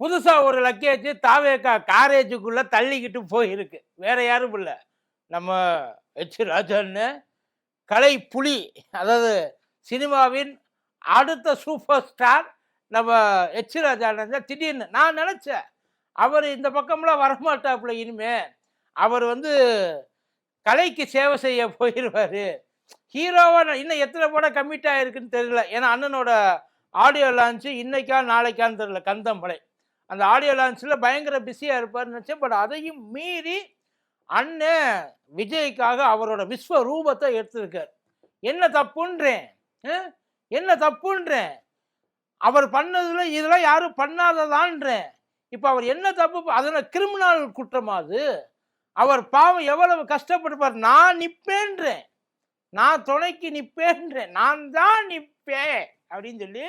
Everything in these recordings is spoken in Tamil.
புதுசாக ஒரு லக்கேஜ் தாவேக்கா காரேஜுக்குள்ளே தள்ளிக்கிட்டு போயிருக்கு. வேற யாரும் இல்லை. நம்ம ஹெச் ராஜன்னு கலை புலி அதாவது சினிமாவின் அடுத்த சூப்பர் ஸ்டார் நம்ம ஹெச் ராஜானந்த திடீர்னு நான் நினச்சேன். அவர் இந்த பக்கம்லாம் வரமாட்டாப்புல இனிமே. அவர் வந்து கலைக்கு சேவை செய்ய போயிடுவார் ஹீரோவாக இன்னும் எத்தனை படம் கம்மிட் ஆகிருக்குன்னு தெரியல. ஏன்னா அண்ணனோட ஆடியோ லான்ச்சு இன்னைக்கா நாளைக்கான்னு தெரியல. கந்தம்பளை அந்த ஆடியோ லான்ச்சில் பயங்கர பிஸியாக இருப்பார்னு நினச்சேன். பட் அதையும் மீறி அண்ணன் விஜய்க்காக அவரோட விஸ்வ ரூபத்தை எடுத்திருக்கார். என்ன தப்புன்றேன்? என்ன தப்புன்றேன்? அவர் பண்ணதுல இதெல்லாம் யாரும் பண்ணாததான்றேன். இப்போ அவர் என்ன தப்பு அதெல்லாம் கிரிமினல் குற்றமா அது? அவர் பாவம் எவ்வளவு கஷ்டப்பட்டுப்பார் நான் நிற்பேன்றேன் நான் துணைக்கு நிற்பேன்றேன் நான் தான் நிற்பேன் அப்படின்னு சொல்லி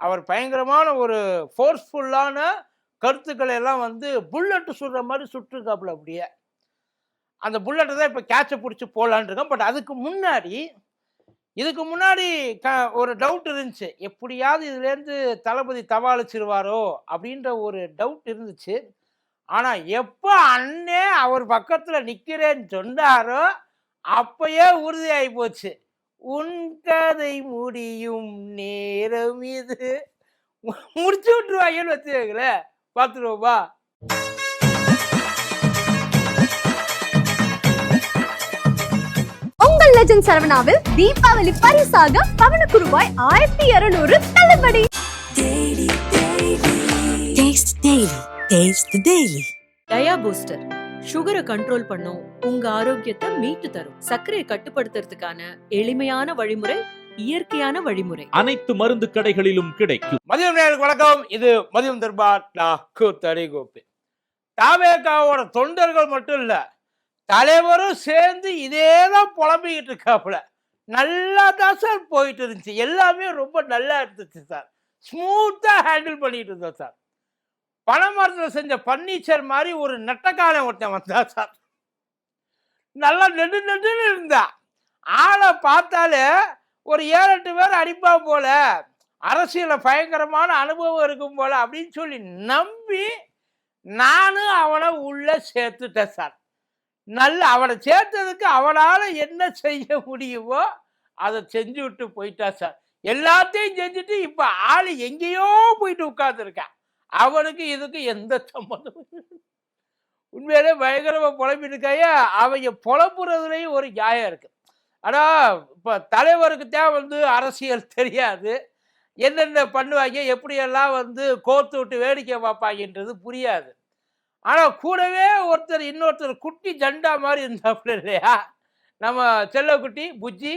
அவர் பயங்கரமான ஒரு ஃபோர்ஸ்ஃபுல்லான கருத்துக்களை எல்லாம் வந்து புல்லட்டு சுடுற மாதிரி சுட்டுருக்காப்புல அப்படியே. அந்த புல்லட்டை தான் இப்போ கேட்சை பிடிச்சி போகலான் இருக்கோம். பட் அதுக்கு முன்னாடி இதுக்கு முன்னாடி க ஒரு டவுட் இருந்துச்சு. எப்படியாவது இதுலேருந்து தளபதி தவாளிச்சிருவாரோ அப்படின்ற ஒரு டவுட் இருந்துச்சு. ஆனால் எப்போ அண்ணே அவர் பக்கத்தில் நிற்கிறேன்னு சொன்னாரோ அப்பயே உறுதியாகி போச்சு. உன் கதை முடியும் நேரம் இது. முடிச்சு விட்டுருவாங்கன்னு வச்சுக்கங்களேன். பார்த்துருவோமா உங்கள் லெஜண்ட் சரவணாவில் தீபாவளி பரிசாக பவனுக்கு ரூபாய் ஆயிரத்தி இருநூறு தள்ளுபடி. Taste Daily. Taste the Daily. Dia booster சுகரை கண்ட்ரோல் பண்ணும். உங்க ஆரோக்கியத்தை மீட்டு தரும். சர்க்கரையை கட்டுப்படுத்துறதுக்கான எளிமையான வழிமுறை இயற்கையான வழிமுறை. அனைத்து மருந்து கடைகளிலும் கிடைக்கும். மதியம் நேருக்கு வணக்கம். இது மதியம் தர்பார் தடி கோப்பி தாவேகாவோட தொண்டர்கள் மட்டும் இல்ல தலைவரும் சேர்ந்து இதே தான் புலம்பிக்கிட்டு இருக்காப்புல. நல்லா தான் சார் போயிட்டு இருந்துச்சு. எல்லாமே ரொம்ப நல்லா இருந்துச்சு சார் ஸ்மூத்தா ஹேண்டில் பண்ணிட்டு இருந்தோம் சார் பனைமரத்தில் செஞ்ச பர்னிச்சர் மாதிரி ஒரு நெட்டக்காரன் ஒருத்தன் வந்தா சார். நல்லா நெடு நெடுன்னு இருந்தா. ஆளை பார்த்தாலே ஒரு ஏழு எட்டு பேர் அடிப்பா போல. அரசியல பயங்கரமான அனுபவம் இருக்கும் போல அப்படின்னு சொல்லி நம்பி நானும் அவனை உள்ள சேர்த்துட்டேன் சார். நல்ல அவனை சேர்த்ததுக்கு அவனால் என்ன செய்ய முடியுமோ அதை செஞ்சு விட்டு போயிட்டா சார். எல்லாத்தையும் செஞ்சுட்டு இப்போ ஆள் எங்கேயோ போயிட்டு உட்காந்துருக்கேன் அவனுக்கு இதுக்கு எந்த சம்மந்தமும் உண்மையிலே பயங்கரமாக புலம்பிட்டுருக்கையா அவங்க புலம்புறதுலேயும் ஒரு நியாயம் இருக்குது ஆனால் இப்போ தலைவருக்கு தான் வந்து அரசியல் தெரியாது. என்னென்ன பண்ணுவாங்க எப்படியெல்லாம் வந்து கோர்த்து விட்டு வேடிக்கை பார்ப்பாங்கன்றது புரியாது. ஆனால் கூடவே ஒருத்தர் இன்னொருத்தர் குட்டி ஜண்டா மாதிரி இருந்தாப்புல இல்லையா? நம்ம செல்லக்குட்டி புஜ்ஜி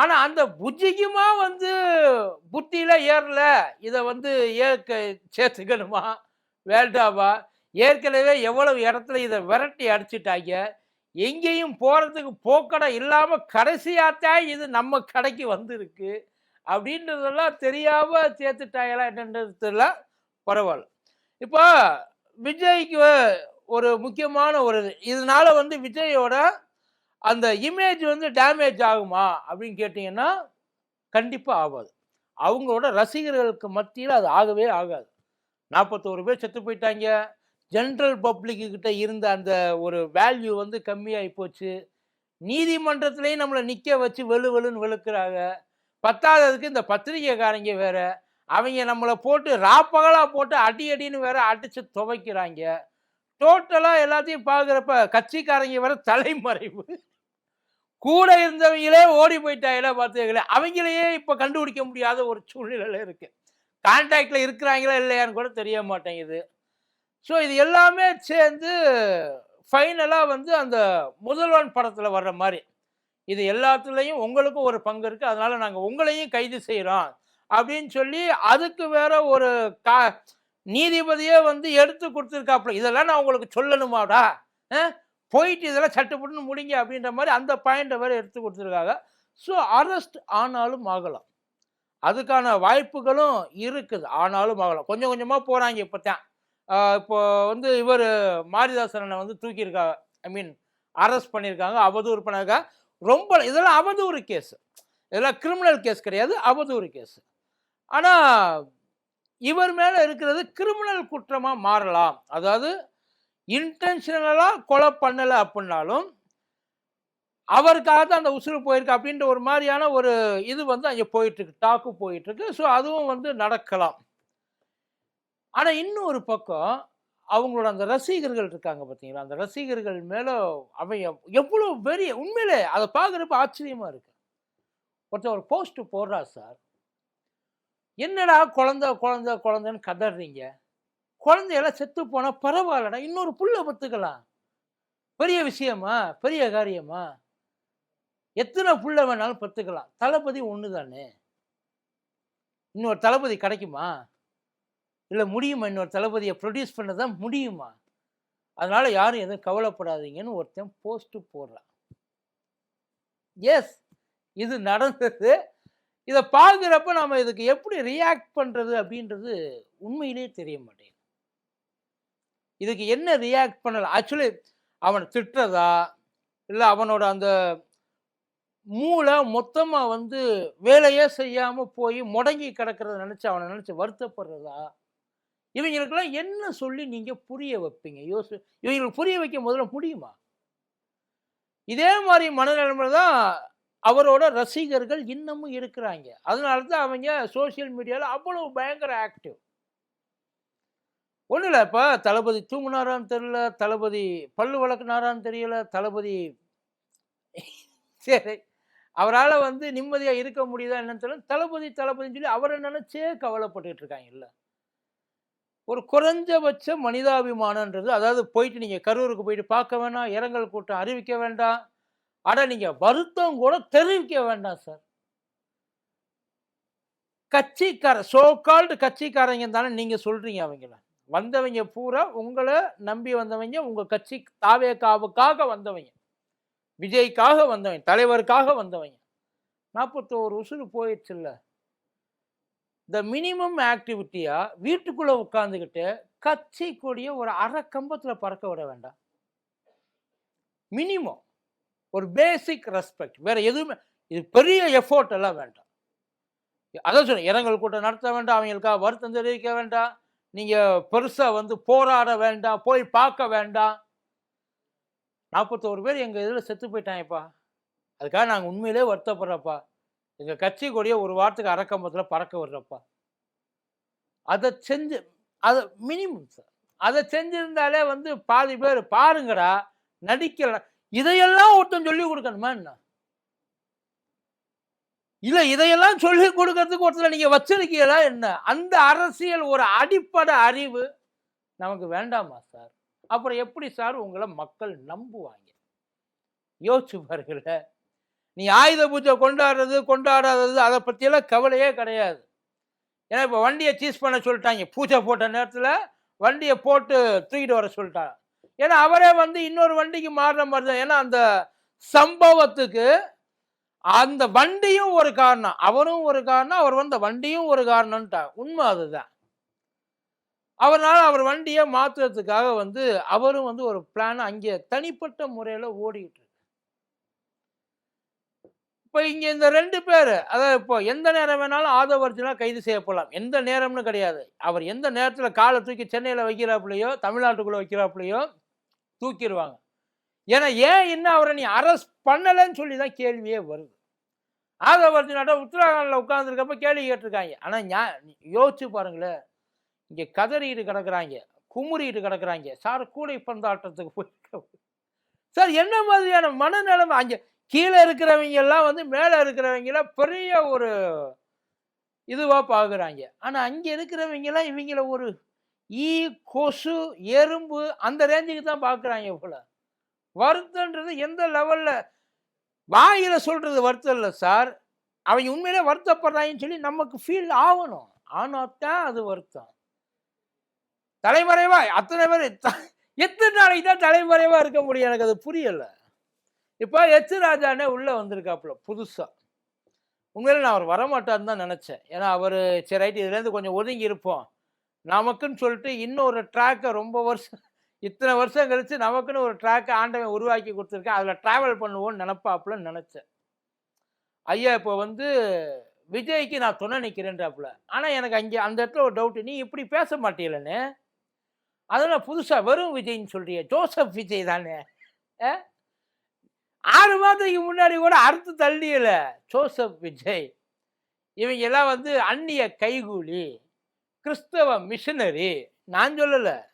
ஆனால் அந்த புஜ்ஜிக்குமா வந்து புத்தியில் ஏறல. இதை வந்து ஏற்க சேர்த்துக்கணுமா வேண்டாமா? ஏற்கனவே எவ்வளவு இடத்துல இதை விரட்டி அடிச்சிட்டாங்க. எங்கேயும் போகிறதுக்கு போக்கடம் இல்லாமல் கடைசியாத்தான் இது நம்ம கடைக்கு வந்திருக்கு. அப்படின்றதெல்லாம் தெரியாமல் சேர்த்துட்டாங்களா என்னன்றதுல பரவாயில்ல. இப்போ விஜய்க்கு ஒரு முக்கியமான ஒரு இதனால வந்து விஜயோட அந்த இமேஜ் வந்து டேமேஜ் ஆகுமா அப்படின்னு கேட்டிங்கன்னா கண்டிப்பாக ஆகாது. அவங்களோட ரசிகர்களுக்கு மத்தியில் அது ஆகவே ஆகாது. நாற்பத்தோரு பேர் செத்து போயிட்டாங்க. ஜென்ரல் பப்ளிக்கிட்ட இருந்த அந்த ஒரு வேல்யூ வந்து கம்மியாகி போச்சு. நீதிமன்றத்திலையும் நம்மளை நிற்க வச்சு வெளு வெளுன்னு வெளுக்கிறாங்க. பத்தாததுக்கு இந்த பத்திரிக்கைக்காரங்க வேற. அவங்க நம்மளை போட்டு ராப்பகலாக போட்டு அடி அடின்னு வேற அடித்து துவைக்கிறாங்க. டோட்டலாக எல்லாத்தையும் பார்க்குறப்ப கட்சிக்காரங்க வேற தலைமறைவு. கூட இருந்தவங்களே ஓடி போயிட்டாங்களே பார்த்துக்கல அவங்களையே இப்போ கண்டுபிடிக்க முடியாத ஒரு சூழ்நிலையில் இருக்குது கான்டாக்டில் இருக்கிறாங்களா இல்லையான்னு கூட தெரிய மாட்டேங்குது. ஸோ இது எல்லாமே சேர்ந்து ஃபைனலாக வந்து அந்த முதல்வன் படத்தில் வர்ற மாதிரி. இது எல்லாத்துலேயும் உங்களுக்கும் ஒரு பங்கு இருக்குது அதனால் நாங்கள் உங்களையும் கைது செய்கிறோம் அப்படின்னு சொல்லி அதுக்கு வேற ஒரு கா நீதிபதியே வந்து எடுத்து கொடுத்துருக்காப்புல. இதெல்லாம் நான் உங்களுக்கு சொல்லணுமாடா? போயிட்டு இதெல்லாம் சட்டுப்பட்டுன்னு முடிங்க அப்படின்ற மாதிரி அந்த பாயிண்ட்டை வேறு எடுத்து கொடுத்துருக்காங்க. ஸோ அரெஸ்ட் ஆனாலும் ஆகலாம். அதுக்கான வாய்ப்புகளும் இருக்குது. ஆனாலும் ஆகலாம். கொஞ்சம் கொஞ்சமாக போகிறாங்க இப்போ தான் இப்போ வந்து இவர் மாரிதாசனை வந்து தூக்கியிருக்காங்க ஐ மீன் அரெஸ்ட் பண்ணியிருக்காங்க. அவதூறு பண்ணாங்க. ரொம்ப இதெல்லாம் அவதூறு கேஸ் இதெல்லாம் கிரிமினல் கேஸ் கிடையாது. அவதூறு கேஸ் ஆனால் இவர் மேலே இருக்கிறது கிரிமினல் குற்றமாக மாறலாம். அதாவது இன்டென்ஷனலாக கொலை பண்ணலை அப்படின்னாலும் அவருக்காக தான் அந்த உசுறு போயிருக்கு அப்படின்ற ஒரு மாதிரியான ஒரு இது வந்து அங்கே போயிட்டுருக்கு டாக்கு போயிட்டுருக்கு. ஸோ அதுவும் வந்து நடக்கலாம். ஆனால் இன்னொரு பக்கம் அவங்களோட அந்த ரசிகர்கள் இருக்காங்க பார்த்தீங்களா அந்த ரசிகர்கள் மேலே அவன் எவ்வளோ பெரிய உண்மையிலே அதை பார்க்குறப்ப ஆச்சரியமாக இருக்கு. ஒருத்தர் ஒரு போஸ்ட்டு போடுறா சார் என்னடா குழந்த குழந்த குழந்தைன்னு கதறீங்க? குழந்தையெல்லாம் செத்து போனால் பரவாயில்லடா இன்னொரு புல்ல பத்துக்கலாம். பெரிய விஷயமா? பெரிய காரியமா? எத்தனை புள்ள வேணாலும் பத்துக்கலாம். தளபதி ஒன்று தானே இன்னொரு தளபதி கிடைக்குமா? இல்லை முடியுமா இன்னொரு தளபதியை ப்ரொடியூஸ் பண்ண தான் முடியுமா? அதனால் யாரும் எதுவும் கவலைப்படாதீங்கன்னு ஒருத்தன் போஸ்ட்டு போடுறான். எஸ் இது நடந்தது. இதை பார்க்குறப்ப நம்ம இதுக்கு எப்படி ரியாக்ட் பண்ணுறது அப்படின்றது உண்மையிலேயே தெரிய மாட்டேங்குது. இதுக்கு என்ன ரியாக்ட் பண்ணலாம் ஆக்சுவலி அவனை திட்டுறதா? இல்லை அவனோட அந்த மூளை மொத்தமாக வந்து வேலையே செய்யாமல் போய் முடங்கி கிடக்கிறத நினச்சி அவனை நினச்சி வருத்தப்படுறதா? இவங்களுக்கெல்லாம் என்ன சொல்லி நீங்கள் புரிய வைப்பீங்க? யோசி இவங்களுக்கு புரிய வைக்க முதல்ல முடியுமா? இதே மாதிரி மனநிலைமை தான் அவரோட ரசிகர்கள் இன்னமும் இருக்கிறாங்க. அதனால தான் அவங்க சோஷியல் மீடியாவில் அவ்வளோ பயங்கர ஆக்டிவ் ஒன்றும் இல்லை இப்போ தளபதி தூங்குனாரான்னு தெரியல தளபதி பல்லு வளர்க்குனாரான்னு தெரியல தளபதி சரி அவரால் வந்து நிம்மதியாக இருக்க முடியுதா என்னன்னு தெரியல தளபதி தளபதின்னு சொல்லி அவர் நினச்சே கவலைப்பட்டுக்கிட்டு இருக்காங்க இல்லை. ஒரு குறைஞ்சபட்ச மனிதாபிமானன்றது அதாவது போயிட்டு நீங்கள் கரூருக்கு போயிட்டு பார்க்க வேணாம் இரங்கல் கூட்டம் அறிவிக்க வேண்டாம் ஆனால் நீங்கள் வருத்தம் கூட தெரிவிக்க வேண்டாம் சார் கட்சிக்கார சோ கால்டு கட்சிக்காரங்க தானே நீங்கள் சொல்கிறீங்க அவங்கள. வந்தவங்க பூரா உங்களை நம்பி வந்தவங்க உங்கள் கட்சி தாவேக்காவுக்காக வந்தவங்க விஜய்க்காக வந்தவங்க தலைவருக்காக வந்தவங்க. நாற்பத்தோரு உசுறு போயிடுச்சுல்ல. இந்த மினிமம் ஆக்டிவிட்டியாக வீட்டுக்குள்ளே உட்காந்துக்கிட்டு கட்சி கொடிய ஒரு அரை கம்பத்தில் பறக்க விட வேண்டாம். மினிமம் ஒரு பேசிக் ரெஸ்பெக்ட் வேறு எதுவுமே இது பெரிய எஃபோர்ட் எல்லாம் வேண்டாம். அதான் சொன்னேன் இரங்கல் கூட்டம் நடத்த வேண்டாம் அவங்களுக்காக வருத்தம் தெரிவிக்க வேண்டாம். நீங்கள் பெருசாக வந்து போராட வேண்டாம் போய் பார்க்க வேண்டாம். நாற்பத்தோரு பேர் எங்கள் இதில் செத்து போயிட்டாங்கப்பா. அதுக்காக நாங்கள் உண்மையிலே வருத்தப்படுறப்பா. எங்கள் கட்சி கொடியை ஒரு வாரத்துக்கு அரக்கம்பத்தில் பறக்க விடுறப்பா. அதை செஞ்சு அதை மினிமம் சார் அதை செஞ்சிருந்தாலே வந்து பாதி பேர் பாருங்கடா நடிக்கல இதையெல்லாம் ஒருத்தன் சொல்லி கொடுக்கணுமா என்ன? இல்லை இதையெல்லாம் சொல்லி கொடுக்கறதுக்கு ஒருத்தர் நீங்கள் வச்சிருக்கீங்களா என்ன? அந்த அரசியல் ஒரு அடிப்படை அறிவு. நமக்கு வேண்டாமா சார்? அப்புறம் எப்படி சார் உங்களை மக்கள் நம்புவாங்க? யோசிச்சு பாருங்கள நீ ஆயுத பூஜை கொண்டாடுறது கொண்டாடாதது அதை பற்றியெல்லாம் கவலையே கிடையாது. ஏன்னா இப்போ வண்டியை சீஸ் பண்ண சொல்லிட்டாங்க. பூஜை போட்ட நேரத்தில் வண்டியை போட்டு தூக்கிட்டு வர சொல்லிட்டாங்க. ஏன்னா அவரே வந்து இன்னொரு வண்டிக்கு மாறுற மாதிரி தான். ஏன்னா அந்த சம்பவத்துக்கு அந்த வண்டியும் ஒரு காரணம். அவரும் ஒரு காரணம். அவர் வந்த வண்டியும் ஒரு காரணம்ட்டா உண்மை அதுதான். அவரால் அவர் வண்டியை மாற்றுறதுக்காக வந்து அவரும் வந்து ஒரு பிளான் அங்கே தனிப்பட்ட முறையில் ஓடிக்கிட்டு இருக்கு. இப்போ இங்கே இந்த ரெண்டு பேர் அதாவது இப்போ எந்த நேரம் வேணாலும் ஆதவர்ஜனா கைது செய்யப்படலாம். எந்த நேரம்னு கிடையாது. அவர் எந்த நேரத்தில் காலை தூக்கி சென்னையில் வைக்கிறாப்புலையோ தமிழ்நாட்டுக்குள்ளே வைக்கிறாப்புலையோ தூக்கிடுவாங்க. ஏன்னா ஏன் இன்னும் அவரை நீ அரெஸ்ட் பண்ணலைன்னு சொல்லி தான் கேள்வியே வருது. ஆதவர்ஜனாட்ட உத்தரகாண்டில் உட்காந்துருக்கப்ப கேள்வி கேட்டிருக்காங்க. ஆனால் ஞான் யோசிச்சு பாருங்களேன். இங்கே கதறிட்டு கிடக்குறாங்க குமுறிட்டு கிடக்குறாங்க. சார் கூடை பந்தாட்டத்துக்கு போயிருக்க சார் என்ன மாதிரியான மனநிலைமை? அங்கே கீழே இருக்கிறவங்க எல்லாம் வந்து மேலே இருக்கிறவங்கள பெரிய ஒரு இதுவாக பார்க்குறாங்க ஆனால் அங்கே இருக்கிறவங்கலாம் இவங்கள ஒரு ஈ கொசு எறும்பு அந்த ரேஞ்சுக்கு தான் பார்க்குறாங்க போல. வருத்தன்றது எந்த லெவலில் வாயில் சொல்கிறது வருத்தம் இல்லை சார் அவங்க உண்மையிலே வருத்தப்படுறாங்கன்னு சொல்லி நமக்கு ஃபீல் ஆகணும். ஆனால் தான் அது வருத்தம். தலைமறைவா? அத்தனை பேர் த- எத்தனை நாளைக்கு தான் தலைமறைவாக இருக்க முடியும்? எனக்கு அது புரியலை. இப்போ எச் ராஜானே உள்ளே வந்திருக்காப்புல புதுசாக உண்மையில நான் அவர் வரமாட்டார்னு தான் நினச்சேன். ஏன்னா அவர் சரி ரைட்டு இதுலேருந்து கொஞ்சம் ஒதுங்கி இருப்போம். நமக்குன்னு சொல்லிட்டு இன்னொரு ட்ராக்கை ரொம்ப வருஷம் இத்தனை வருஷம் கழித்து நமக்குன்னு ஒரு ட்ராக்கை ஆண்டவன் உருவாக்கி கொடுத்துருக்கேன். அதில் ட்ராவல் பண்ணுவோன்னு நினப்பாப்புலன்னு நினச்சேன். ஐயா இப்போ வந்து விஜய்க்கு நான் துணை நிற்கிறேன்றாப்புல ஆனால் எனக்கு அங்கே அந்த இடத்துல ஒரு டவுட்டு நீ இப்படி பேச மாட்டீங்களே அதெல்லாம் புதுசாக வெறும் விஜய்ன்னு சொல்றியே. ஜோசப் விஜய் தானே. ஆ? ஆறு மாதத்துக்கு முன்னாடி கூட அறுத்து தள்ளியல ஜோசப் விஜய். இவங்க எல்லாம் வந்து அந்நிய கைகூலி கிறிஸ்தவ மிஷனரி நான் சொல்லலை.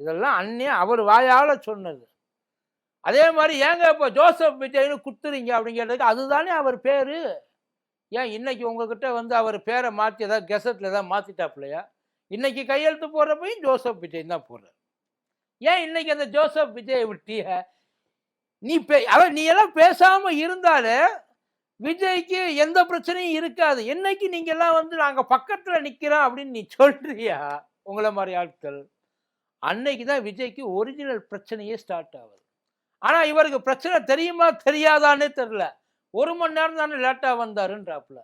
இதெல்லாம் அந்நிய அவர் வாயால் சொன்னது. அதே மாதிரி ஏங்க இப்போ ஜோசப் விஜய்னு குத்துறீங்க அப்படிங்கிறதுக்கு அதுதானே அவர் பேர்? ஏன் இன்னைக்கு உங்ககிட்ட வந்து அவர் பேரை மாற்றி ஏதாவது கெசட்டில் ஏதாவது மாற்றிட்டாப்லையா இன்னைக்கு கையெழுத்து போடுறப்பையும் ஜோசப் விஜய் தான் போடுறார். ஏன் இன்னைக்கு அந்த ஜோசப் விஜயை விட்டிய? நீ பே அவன் நீ எல்லாம் பேசாமல் இருந்தாலே விஜய்க்கு எந்த பிரச்சனையும் இருக்காது. என்னைக்கு நீங்கள்லாம் வந்து நாங்கள் பக்கத்தில் நிற்கிறோம் அப்படின்னு நீ சொல்றியா? உங்களை மாதிரி ஆட்கள். அன்னைக்கு தான் விஜய்க்கு ஒரிஜினல் பிரச்சனையே ஸ்டார்ட் ஆகுது. ஆனால் இவருக்கு பிரச்சனை தெரியுமா தெரியாதானே தெரில ஒரு மணி நேரம் தானே லேட்டாக வந்தாருன்றாப்புல.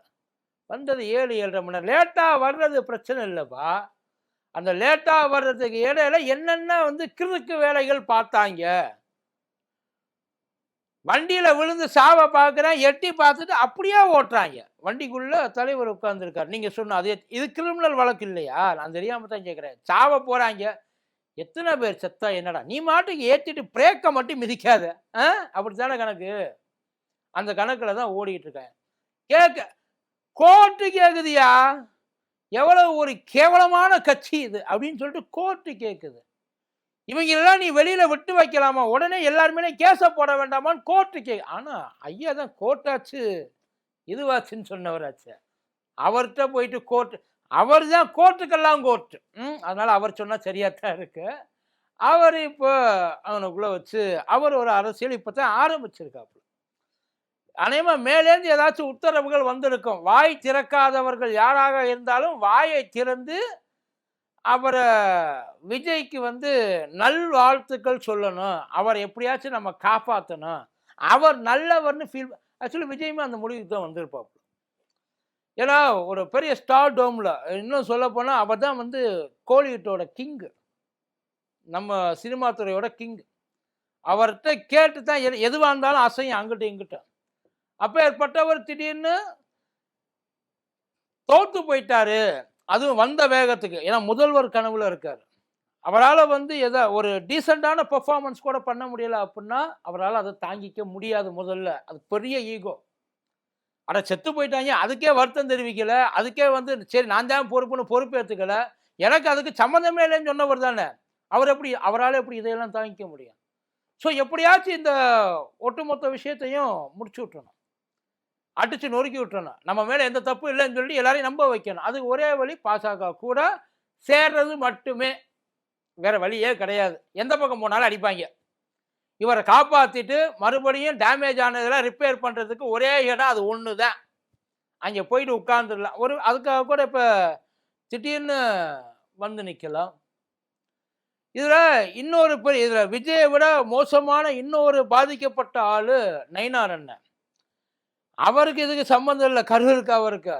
வந்தது ஏழு ஏழரை மணி நேரம். லேட்டாக வர்றது பிரச்சனை இல்லைப்பா. அந்த லேட்டாக வர்றதுக்கு இடையில என்னென்ன வந்து கிறுக்கு வேலைகள் பார்த்தாங்க. வண்டியில் விழுந்து சாவை பார்க்குறேன் எட்டி பார்த்துட்டு அப்படியே ஓட்டுறாங்க. வண்டிக்குள்ளே தலைவர் உட்காந்துருக்கார் நீங்கள் சொன்ன அதே இது கிரிமினல் வழக்கு இல்லையா? நான் தெரியாமல் தான் கேட்குறேன் சாவை போகிறாங்க எத்தனை பேர் செத்தா என்னடா? நீ மாட்டுக்கு ஏற்றிட்டு பிரேக்கை மட்டும் மிதிக்காத. ஆ? அப்படித்தானே கணக்கு? அந்த கணக்கில் தான் ஓடிக்கிட்டு இருக்கேன். கேட்க கோர்ட்டு கேட்குதியா எவ்வளவு ஒரு கேவலமான கட்சி இது அப்படின்னு சொல்லிட்டு கோர்ட்டு கேட்குது இவங்க எல்லாம் நீ வெளியில் விட்டு வைக்கலாமா? உடனே எல்லாருமே கேஸை போட வேண்டாமான்னு கோர்ட்டு கே ஆனால் ஐயா தான் கோர்ட்டாச்சு இதுவாச்சுன்னு சொன்னவராச்சு. அவர்கிட்ட போயிட்டு கோர்ட்டு அவர் தான் கோர்ட்டுக்கெல்லாம் கோர்ட்டு. ம் அவர் சொன்னால் சரியாக தான் இருக்குது அவர் இப்போ அவனுக்குள்ளே வச்சு அவர் ஒரு அரசியல் இப்போ தான் ஆரம்பிச்சிருக்காப்புல. அநேகமா மேலேருந்து ஏதாச்சும் உத்தரவுகள் வந்திருக்கும். வாய் திறக்காதவர்கள் யாராக இருந்தாலும் வாயை திறந்து அவரை விஜய்க்கு வந்து நல்வாழ்த்துக்கள் சொல்லணும். அவர் எப்படியாச்சும் நம்ம காப்பாற்றணும் அவர் நல்லவர்னு ஃபீல் ஆக்சுவலி விஜயுமே அந்த முடிவுக்கு தான் வந்திருப்பாப்புல. ஏன்னா ஒரு பெரிய ஸ்டார் டோமில் இன்னும் சொல்ல போனால் அவர் தான் வந்து கோலிவுட்டோட கிங்கு நம்ம சினிமா துறையோட கிங்கு அவர்கிட்ட கேட்டு தான் எது எதுவாக இருந்தாலும் அசையும் அங்கிட்ட இங்கிட்ட அப்போ ஏற்பட்டவர் திடீர்னு தோற்று போயிட்டாரு. அதுவும் வந்த வேகத்துக்கு. ஏன்னா முதல்வர் கனவுல இருக்கார். அவரால் வந்து எதை ஒரு டீசெண்டான பெர்ஃபார்மன்ஸ் கூட பண்ண முடியல அப்படின்னா அவரால் அதை தாங்கிக்க முடியாது முதல்ல. அது பெரிய ஈகோ ஆனால் செத்து போயிட்டாங்க. அதுக்கே வருத்தம் தெரிவிக்கல. அதுக்கே வந்து சரி நான் தான் பொறுப்புன்னு பொறுப்பு ஏற்றுக்கல எனக்கு அதுக்கு சம்மந்தமே இல்லைன்னு சொன்னவர் தானே. அவர் எப்படி அவரால் எப்படி இதையெல்லாம் தாங்கிக்க முடியும்? ஸோ எப்படியாச்சும் இந்த ஒட்டுமொத்த விஷயத்தையும் முடிச்சு விட்டுறணும். அடிச்சு நொறுக்கி விட்டுறணும். நம்ம மேலே எந்த தப்பு இல்லைன்னு சொல்லி எல்லாரையும் நம்ப வைக்கணும். அது ஒரே வழி பாசக கூட சேர்றது மட்டுமே. வேற வழியே கிடையாது. எந்த பக்கம் போனாலும் அடிப்பாங்க. இவரை காப்பாற்றிட்டு மறுபடியும் டேமேஜ் ஆனதெல்லாம் ரிப்பேர் பண்ணுறதுக்கு ஒரே இடம் அது ஒன்று தான் அங்கே போயிட்டு உட்காந்துடலாம் ஒரு அதுக்காக கூட இப்போ திடீர்னு வந்து நிற்கலாம் இதில் இன்னொரு பெரிய இதில் விஜயை விட மோசமான இன்னொரு பாதிக்கப்பட்ட ஆள் நயினார் அண்ணன். அவருக்கு இதுக்கு சம்மந்தம் இல்லை கரூருக்கு அவருக்கு.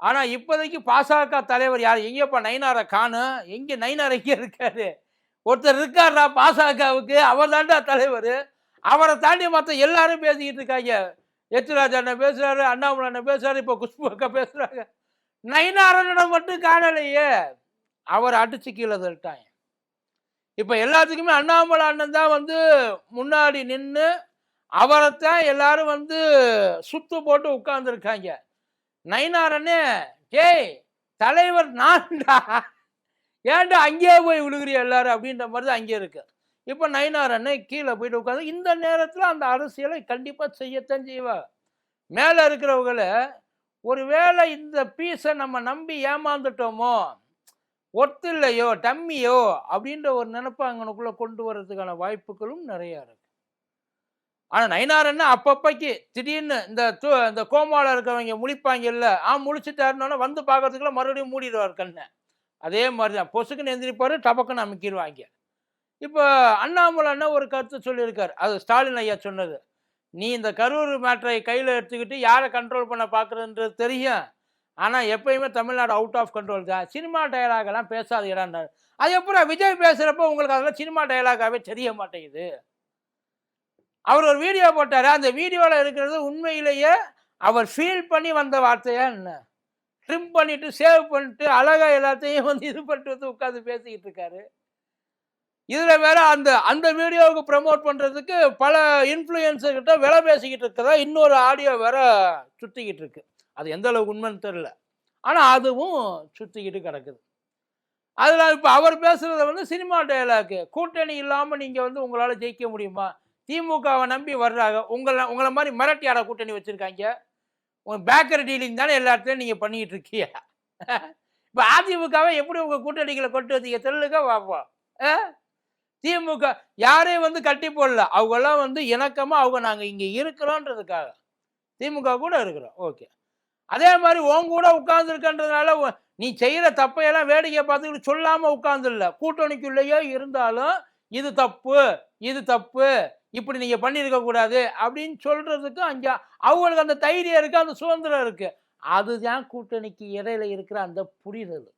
ஆனால் இப்போதைக்கு பாசக தலைவர் யார்? எங்கேப்பா நயினாரை காணும்? எங்கே நயினார் எங்கே இருக்காரு? ஒருத்தர் இருக்காரா பாசகவுக்கு அவர் தாண்டா தலைவர். அவரை தாண்டி மற்ற எல்லாரும் பேசிக்கிட்டு இருக்காங்க. எத்துராஜ் அண்ணன் பேசுகிறாரு அண்ணாமலை அண்ணன் பேசுறாரு இப்போ குஷ்பு அக்கா பேசுகிறாங்க நயினாரனிடம் மட்டும் காணலையே. அவர் அடிச்சு கீழே தள்ளிட்டாங்க. இப்போ எல்லாத்துக்குமே அண்ணாமலை அண்ணன் தான் வந்து முன்னாடி நின்று அவரைத்தான் எல்லாரும் வந்து சுத்து போட்டு உட்கார்ந்துருக்காங்க. நயினாரனே டேய் தலைவர் நான்டா. ஏன்டா அங்கேயே போய் விழுகிறிய எல்லாரும் அப்படின்ற மாதிரி தான் அங்கே இருக்கு. இப்போ நயினாரனே கீழே போயிட்டு உட்காந்து இந்த நேரத்தில் அந்த அரசியலை கண்டிப்பாக செய்யத்தான் செய்வா. மேலே இருக்கிறவங்களை ஒருவேளை இந்த பீஸை நம்ம நம்பி ஏமாந்துட்டோமோ ஒத்தில்லையோ டம்மியோ அப்படின்ற ஒரு நினைப்பை அங்கனுக்குள்ளே கொண்டு வர்றதுக்கான வாய்ப்புகளும் நிறையா இருக்கு. ஆனால் நயினாரன்னா அப்பப்பைக்கு திடீர்னு இந்த தூ இந்த கோமாவில் இருக்கிறவங்க முழிப்பாங்கல்ல ஆ முழிச்சிட்டாருன்னொன்னே வந்து பார்க்கறதுக்குள்ள மறுபடியும் மூடிடுவார் கண்ணை. அதே மாதிரி தான் பொசுக்குன்னு எந்திரிப்பார் டபக்குன்னு அமைக்கிடுவாங்க இப்போ அண்ணாமலைன்னா ஒரு கருத்து சொல்லியிருக்கார். அது ஸ்டாலின் ஐயா சொன்னது. நீ இந்த கரூர் மேட்டரை கையில் எடுத்துக்கிட்டு யாரை கண்ட்ரோல் பண்ண பார்க்குறன்றது தெரியும். ஆனால் எப்பயுமே தமிழ்நாடு அவுட் ஆஃப் கண்ட்ரோல் தான். சினிமா டயலாகெல்லாம் பேசாத இடம்னாரு அது எப்போ விஜய் பேசுகிறப்போ உங்களுக்கு அதெல்லாம் சினிமா டயலாகாகவே தெரிய மாட்டேங்குது. அவர் ஒரு வீடியோ போட்டார். அந்த வீடியோவில் இருக்கிறது உண்மையிலேயே அவர் ஃபீல் பண்ணி வந்த வார்த்தையா என்ன? ட்ரிம் பண்ணிட்டு சேவ் பண்ணிட்டு அழகாக எல்லாத்தையும் வந்து இது பண்ணிட்டு வந்து உட்காந்து பேசிக்கிட்டு இருக்காரு. இதில் வேற அந்த அந்த வீடியோவுக்கு ப்ரமோட் பண்ணுறதுக்கு பல இன்ஃப்ளூயன்சர்கிட்ட விலை பேசிக்கிட்டு இருக்கிறதா இன்னொரு ஆடியோ வேற சுற்றிக்கிட்டு இருக்கு. அது எந்த அளவுக்கு உண்மைன்னு தெரியல. ஆனால் அதுவும் சுற்றிக்கிட்டு கிடக்குது. அதில் இப்போ அவர் பேசுகிறத வந்து சினிமா டயலாக்கு கூட்டணி இல்லாமல் நீங்கள் வந்து உங்களால் ஜெயிக்க முடியுமா? திமுகவை நம்பி வர்றாங்க. உங்களை உங்களை மாதிரி மிரட்டியாட கூட்டணி வச்சுருக்காங்க. உங்கள் பேக்கரி டீலிங் தானே எல்லா இடத்துலையும் நீங்கள் பண்ணிக்கிட்டு இருக்கீங்க. இப்போ அதிமுகவை எப்படி உங்கள் கூட்டணிகளை கொண்டு வந்தீங்க தெல்லுங்க பார்ப்போம் ஆ? திமுக யாரையும் வந்து கட்டி போடல. அவங்கெல்லாம் வந்து இணக்கமாக அவங்க நாங்கள் இங்கே இருக்கிறோன்றதுக்காக. திமுக கூட இருக்கிறோம். ஓகே. அதே மாதிரி உன் கூட உட்கார்ந்துருக்கன்றதுனால நீ செய்கிற தப்பையெல்லாம் வேடிக்கை பார்த்துக்கிட்டு சொல்லாமல் உட்கார்ந்துடல கூட்டணிக்குள்ளேயோ இருந்தாலும் இது தப்பு இது தப்பு. இப்படி நீங்கள் பண்ணியிருக்க கூடாது அப்படின்னு சொல்கிறதுக்கு அங்கே அவங்களுக்கு அந்த தைரியம் இருக்குது அந்த சுதந்திரம் இருக்குது அதுதான் கூட்டணிக்கு இடையில இருக்கிற அந்த புரிதல்.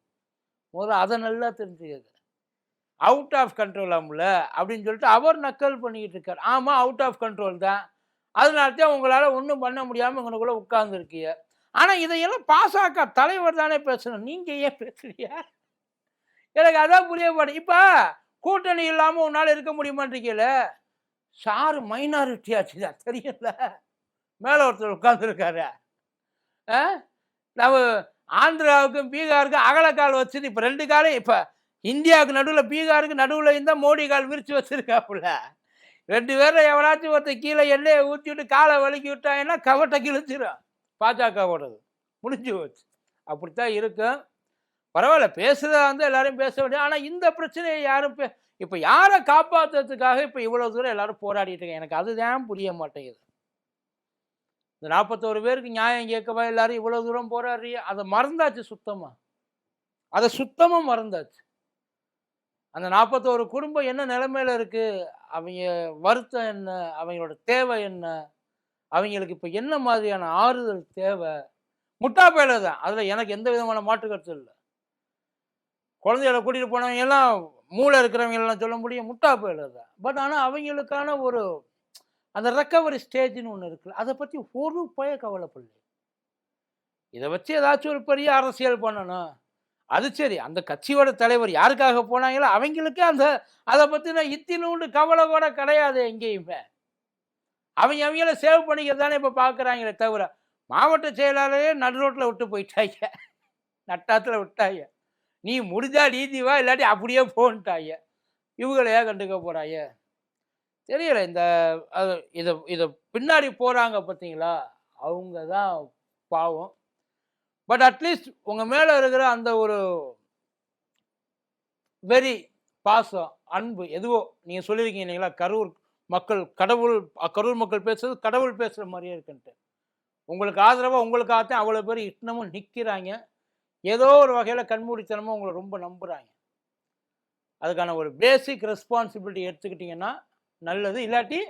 முதல்ல அதை நல்லா தெரிஞ்சுக்கிறது அவுட் ஆஃப் கண்ட்ரோல் ஆகும்ல அப்படின்னு சொல்லிட்டு அவர் நக்கல் பண்ணிக்கிட்டு இருக்கார். ஆமாம் அவுட் ஆஃப் கண்ட்ரோல் தான். அதனால தான் உங்களால் ஒன்றும் பண்ண முடியாமல் இங்கனக்குள்ள உட்கார்ந்துருக்கீங்க. ஆனால் இதையெல்லாம் பாசாக்க தலைவர் தானே பேசணும். நீங்கள் ஏன் பேசுறீங்க? எனக்கு அதான் புரிய மாட்டேன் இப்போ கூட்டணி இல்லாமல் உன்னால் இருக்க முடியுமான்றீங்களே சார் மைனாரிட்டி ஆச்சுதா தெரியல மேல ஒருத்தர் உட்காந்துருக்காரு நம்ம ஆந்திராவுக்கும் பீகாருக்கும் அகலக்கால் வச்சுட்டு இப்போ ரெண்டு காலம் இப்போ இந்தியாவுக்கு நடுவில் பீகாருக்கு நடுவில் இருந்தால் மோடி கால் விரித்து வச்சுருக்காப்புல. ரெண்டு பேரும் எவனாச்சும் ஒருத்தர் கீழே எண்ணெயை ஊற்றி விட்டு காலை வலிக்கி விட்டாங்கன்னா கவட்டை கிழிச்சிடும் பாஜகவோடது. முடிஞ்சு போச்சு. அப்படித்தான் இருக்கும். பரவாயில்ல பேசுகிறதா வந்து எல்லாரும் பேச முடியும். ஆனால் இந்த பிரச்சனையை யாரும் பே இப்போ யாரை காப்பாற்றுறதுக்காக இப்போ இவ்வளோ தூரம் எல்லாரும் போராடிட்டு இருக்காங்க? எனக்கு அதுதான் புரிய மாட்டேங்குது. இந்த நாற்பத்தோரு பேருக்கு நியாயம் கேட்கவா எல்லாரும் இவ்வளோ தூரம் போராடுறிய அதை மறந்தாச்சு சுத்தமாக அதை சுத்தமாக மறந்தாச்சு. அந்த நாற்பத்தோரு குடும்பம் என்ன நிலமையில இருக்கு? அவங்க வருத்தம் என்ன? அவங்களோட தேவை என்ன? அவங்களுக்கு இப்போ என்ன மாதிரியான ஆறுதல் தேவை? முட்டா பயல தான். அதில் எனக்கு எந்த விதமான மாற்று கருத்து இல்லை. குழந்தைகளை கூட்டிகிட்டு போனவங்க எல்லாம் மூளை இருக்கிறவங்களெல்லாம் சொல்ல முடியும் முட்டா பயல தான் பட் ஆனால் அவங்களுக்கான ஒரு அந்த ரெக்கவரி ஸ்டேஜ்னு ஒன்று இருக்குல்ல அதை பற்றி ஒரு பய கவலைப்படல. இதை வச்சு ஏதாச்சும் ஒரு பெரிய அரசியல் பண்ணணும். அது சரி அந்த கட்சியோட தலைவர் யாருக்காக போனாங்களோ அவங்களுக்கு அந்த அதை பற்றின இத்தினூண்டு கவலை கூட கிடையாது எங்கேயுமே. அவங்க அவங்கள சேவ் பண்ணிக்கிறது தானே இப்போ பார்க்குறாங்களே தவிர மாவட்ட செயலாளரே நடு ரோட்டில் விட்டு போயிட்டாங்க. நட்டாத்தில் விட்டாங்க. நீ முடிஞ்சா நீதி வா இல்லாட்டி அப்படியே போன்ட்டாங்க இவங்களை ஏன் கண்டுக்க போறாங்க தெரியல இந்த அது இதை இதை பின்னாடி போகிறாங்க பார்த்தீங்களா? அவங்க தான் பாவம். பட் அட்லீஸ்ட் உங்கள் மேலே இருக்கிற அந்த ஒரு வெறி பாசம் அன்பு எதுவோ நீங்கள் சொல்லியிருக்கீங்க இல்லைங்களா? கரூர் மக்கள் கடவுள் கரூர் மக்கள் பேசுறது கடவுள் பேசுகிற மாதிரியே இருக்குன்ட்டு. உங்களுக்கு ஆதரவாக உங்களுக்காகத்தான் அவ்வளோ பேர் இன்னமும் நிற்கிறாங்க ஏதோ ஒரு வகையில் கண்மூடித்தனமாக உங்களை ரொம்ப நம்புகிறாங்க அதுக்கான ஒரு பேசிக் ரெஸ்பான்சிபிலிட்டி எடுத்துக்கிட்டிங்கன்னா நல்லது இல்லாட்டி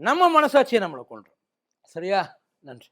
நம்ம மனசாட்சியை நம்மளை கொண்டுரும் சரியா? நன்றி.